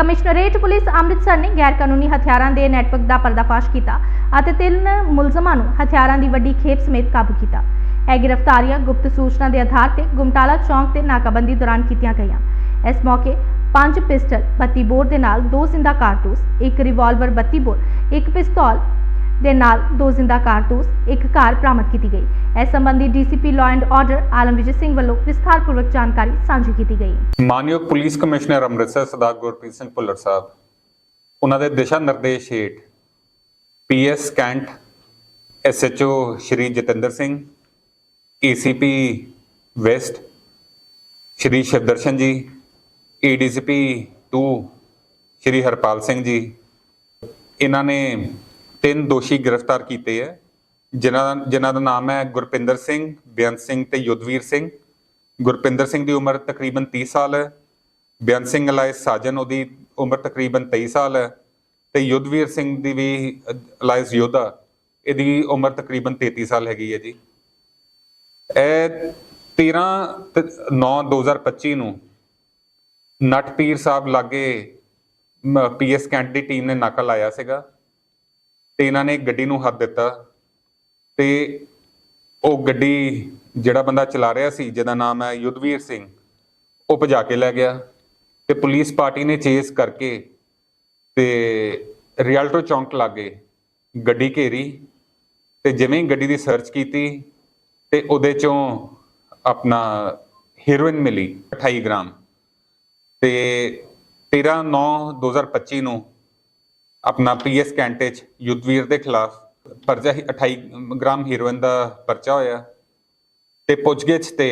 Commissionerate police Amritsar ਨੇ ਗੈਰ ਕਾਨੂੰਨੀ ਹਥਿਆਰਾਂ ਦੇ ਨੈਟਵਰਕ ਦਾ ਪਰਦਾਫਾਸ਼ ਕੀਤਾ ਅਤੇ ਤਿੰਨ ਮੁਲਜ਼ਮਾਂ ਨੂੰ ਹਥਿਆਰਾਂ ਦੀ ਵੱਡੀ ਖੇਪ ਸਮੇਤ ਕਾਬੂ ਕੀਤਾ। ਇਹ ਗ੍ਰਿਫਤਾਰੀਆਂ ਗੁਪਤ ਸੂਚਨਾ ਦੇ ਆਧਾਰ ਤੇ ਗੁਮਟਾਲਾ ਚੌਂਕ ਤੇ ਨਾਕਾਬੰਦੀ ਦੌਰਾਨ ਕੀਤੀਆਂ ਗਈਆਂ। ਇਸ ਮੌਕੇ ਪੰਜ ਪਿਸਟਲ 32 ਬੋਰ ਦੇ ਨਾਲ ਦੋ ਜ਼ਿੰਦਾ ਕਾਰਤੂਸ, ਇੱਕ ਰਿਵਾਲਵਰ 32 ਬੋਰ, ਇੱਕ ਪਿਸਤੌਲ ਦੇ ਨਾਲ ਦੋ ਜ਼ਿੰਦਾ ਕਾਰਤੂਸ ਇੱਕ ਕਾਰ ਬਰਾਮਦ ਕੀਤੀ ਗਈ। ਇਸ ਸੰਬੰਧੀ DCP law and order Alamvijay Singh ਵੱਲੋਂ ਵਿਸਥਾਰਪੂਰਵਕ ਜਾਣਕਾਰੀ ਸਾਂਝੀ ਕੀਤੀ ਗਈ। ਮਾਨਯੋਗ ਪੁਲਿਸ ਕਮਿਸ਼ਨਰ ਅੰਮ੍ਰਿਤਸਰ ਸਰਦਾਰ ਗੁਰਪ੍ਰੀਤ ਸਿੰਘ ਭੁੱਲਰ ਸਾਹਿਬ, ਉਹਨਾਂ ਦੇ ਦਿਸ਼ਾ ਨਿਰਦੇਸ਼ ਹੇਠ PS Cantt, SHO Shri Jatinder Singh ACP west, Shri Shivdarshan ji ADCP 2 ਸ਼੍ਰੀ ਹਰਪਾਲ ਸਿੰਘ ਜੀ, ਇਹਨਾਂ ਨੇ ਤਿੰਨ ਦੋਸ਼ੀ ਗ੍ਰਿਫਤਾਰ ਕੀਤੇ ਹੈ। ਜਿਨ੍ਹਾਂ ਦਾ ਜਿਨ੍ਹਾਂ ਦਾ ਨਾਮ ਹੈ ਗੁਰਪਿੰਦਰ ਸਿੰਘ, ਬੇਅੰਤ ਸਿੰਘ ਤੇ ਯੁੱਧਵੀਰ ਸਿੰਘ। ਗੁਰਪਿੰਦਰ ਸਿੰਘ ਦੀ ਉਮਰ ਤਕਰੀਬਨ 30 ਸਾਲ ਹੈ। ਬੇਅੰਤ ਸਿੰਘ ਅਲਾਇਸ ਸਾਜਨ ਉਹਦੀ ਉਮਰ ਤਕਰੀਬਨ 23 ਸਾਲ ਹੈ ਤੇ ਯੁੱਧਵੀਰ ਸਿੰਘ ਦੀ ਵੀ ਅਲਾਇਸ ਯੋਧਾ। ਇਹਦੀ ਉਮਰ ਤਕਰੀਬਨ 33 ਸਾਲ ਹੈਗੀ ਹੈ ਜੀ। ਇਹ 13 9 2025 ਨੂੰ ਨਟਪੀਰ ਸਾਹਿਬ ਲਾਗੇ ਪੀਐਸ ਕੈਂਟ ਦੀ ਟੀਮ ਨੇ ਨਾਕਾ ਲਾਇਆ ਸੀਗਾ। ਤੇ ਇਹਨਾਂ ਨੇ ਗੱਡੀ ਨੂੰ ਹੱਥ ਦਿੱਤਾ ਤੇ ਉਹ ਗੱਡੀ ਜਿਹੜਾ ਬੰਦਾ ਚਲਾ ਰਿਹਾ ਸੀ, ਜਿਹਦਾ ਨਾਮ ਹੈ ਯੁੱਧਵੀਰ ਸਿੰਘ, ਉਹ ਭਜਾ ਕੇ ਲੈ ਗਿਆ ਤੇ ਪੁਲਿਸ ਪਾਰਟੀ ਨੇ ਚੇਸ ਕਰਕੇ ਤੇ ਰਿਆਲਟੋ ਚੌਂਕ ਲਾਗੇ ਗੱਡੀ ਘੇਰੀ ਤੇ ਜਿਵੇਂ ਗੱਡੀ ਦੀ ਸਰਚ ਕੀਤੀ ਤੇ ਉਹਦੇ ਚੋਂ ਆਪਣਾ ਹੀਰੋਇਨ ਮਿਲੀ 28 ਗ੍ਰਾਮ ਤੇ 13 9 2025 ਨੂੰ ਆਪਣਾ ਪੀਐਸ ਕੈਂਟੇਜ ਯੁੱਧਵੀਰ ਦੇ ਖਿਲਾਫ ਪਰਚਾ ਹੀ 28 ਗ੍ਰਾਮ ਹੀਰੋਇਨ ਦਾ ਪਰਚਾ ਹੋਇਆ ਤੇ ਪੁੱਛਗਿੱਛ ਤੇ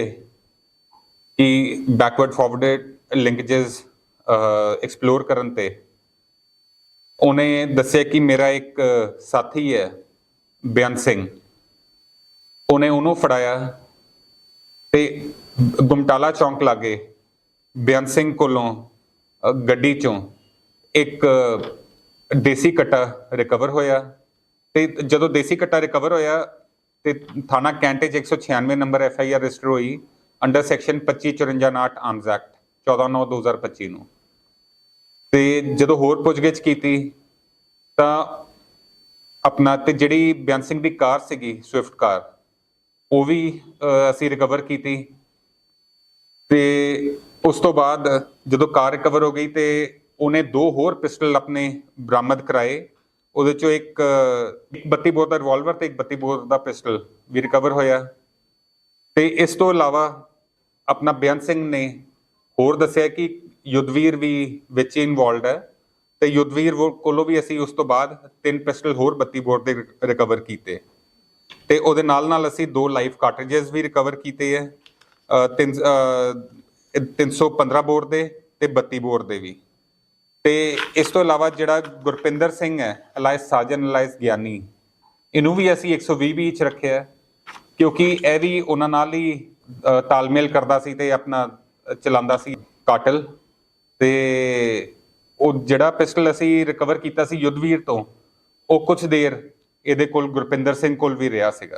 ਕਿ ਬੈਕਵਰਡ ਫਾਰਵਰਡਡ ਲਿੰਕੇजेस ਐਕਸਪਲੋਰ ਕਰਨ ਤੇ ਉਹਨੇ ਦੱਸਿਆ ਕਿ ਮੇਰਾ ਇੱਕ ਸਾਥੀ ਹੈ ਬੇਅੰਤ ਸਿੰਘ। ਉਹਨੇ ਉਹਨੂੰ ਫੜਾਇਆ ਤੇ ਗੁਮਟਾਲਾ ਚੌਂਕ ਲਾਗੇ ਬੇਅੰਤ ਸਿੰਘ ਕੋਲੋਂ ਗੱਡੀ ਚੋਂ ਇੱਕ ਦੇਸੀ ਕਟਾ ਰਿਕਵਰ ਹੋਇਆ ਤੇ ਜਦੋਂ ਦੇਸੀ ਕਟਾ ਰਿਕਵਰ ਹੋਇਆ ਤੇ ਥਾਣਾ ਕੈਂਟੇਜ 196 number F I R register ਹੋਈ ਅੰਡਰ ਸੈਕਸ਼ਨ 2554 ਆਰਮਸ ਐਕਟ 14/9/2025 ਨੂੰ ਤੇ ਜਦੋਂ ਹੋਰ ਪੁੱਛਗਿੱਛ ਕੀਤੀ ਤਾਂ ਆਪਣਾ ਤੇ ਜਿਹੜੀ ਬਿਆਨ ਸਿੰਘ ਦੀ ਕਾਰ ਸੀਗੀ ਸਵਿਫਟ ਕਾਰ, ਉਹ ਵੀ ਅਸੀਂ ਰਿਕਵਰ ਕੀਤੀ ਤੇ ਉਸ ਤੋਂ ਬਾਅਦ ਜਦੋਂ ਕਾਰ ਰਿਕਵਰ ਹੋ ਗਈ ਤੇ ਉਹਨੇ ਦੋ ਹੋਰ ਪਿਸਟਲ ਆਪਣੇ ਬਰਾਮਦ ਕਰਾਏ। ਉਹਦੇ ਚੋਂ ਇੱਕ ਅ, 32 ਬੋਰ ਦਾ ਰਿਵਾਲਵਰ ਤੇ ਇੱਕ 32 ਬੋਰ ਦਾ ਪਿਸਟਲ ਵੀ ਰਿਕਵਰ ਹੋਇਆ। ਤੇ ਇਸ ਤੋਂ ਇਲਾਵਾ ਆਪਣਾ ਬਿਆਨ ਸਿੰਘ ਨੇ ਹੋਰ ਦੱਸਿਆ ਕਿ ਯੁੱਧਵੀਰ ਵੀ ਵਿੱਚ ਇਨਵੋਲਡ ਹੈ ਤੇ ਯੁੱਧਵੀਰ ਵੋ- ਕੋਲੋਂ ਵੀ ਅਸੀਂ ਉਸ ਤੋਂ ਬਾਅਦ ਤਿੰਨ ਪਿਸਟਲ ਹੋਰ 32 ਬੋਰ ਦੇ ਰਿਕਵਰ ਕੀਤੇ। ਤੇ ਉਹਦੇ ਨਾਲ ਨਾਲ ਅਸੀਂ ਦੋ ਲਾਈਫ ਕਾਰਟ੍ਰਿਜਸ ਵੀ ਰਿਕਵਰ ਕੀਤੇ ਹੈ ਅ, ਤਿੰਨ ਅ, 315 ਬੋਰ ਦੇ ਤੇ 32 ਬੋਰ ਦੇ ਵੀ। ਤੇ ਇਸ ਤੋਂ ਇਲਾਵਾ ਜਿਹੜਾ ਗੁਰਪਿੰਦਰ ਸਿੰਘ ਹੈ, ਅਲਾਇਸ ਸਾਜਨ, ਅਲਾਇਸ ਗਿਆਨੀ, ਇਹਨੂੰ ਵੀ ਅਸੀਂ 120 ਵੀ ਚ ਰੱਖਿਆ ਕਿਉਂਕਿ ਇਹ ਵੀ ਉਹਨਾਂ ਨਾਲ ਹੀ ਤਾਲਮੇਲ ਕਰਦਾ ਸੀ ਤੇ ਆਪਣਾ ਚਲਾਉਂਦਾ ਸੀ ਕਾਟਲ ਤੇ ਉਹ ਜਿਹੜਾ ਪਿਸਟਲ ਅਸੀਂ ਰਿਕਵਰ ਕੀਤਾ ਸੀ ਯੁੱਧਵੀਰ ਤੋਂ, ਉਹ ਕੁਝ ਦੇਰ ਇਹਦੇ ਕੋਲ ਗੁਰਪਿੰਦਰ ਸਿੰਘ ਕੋਲ ਵੀ ਰਿਹਾ ਸੀਗਾ।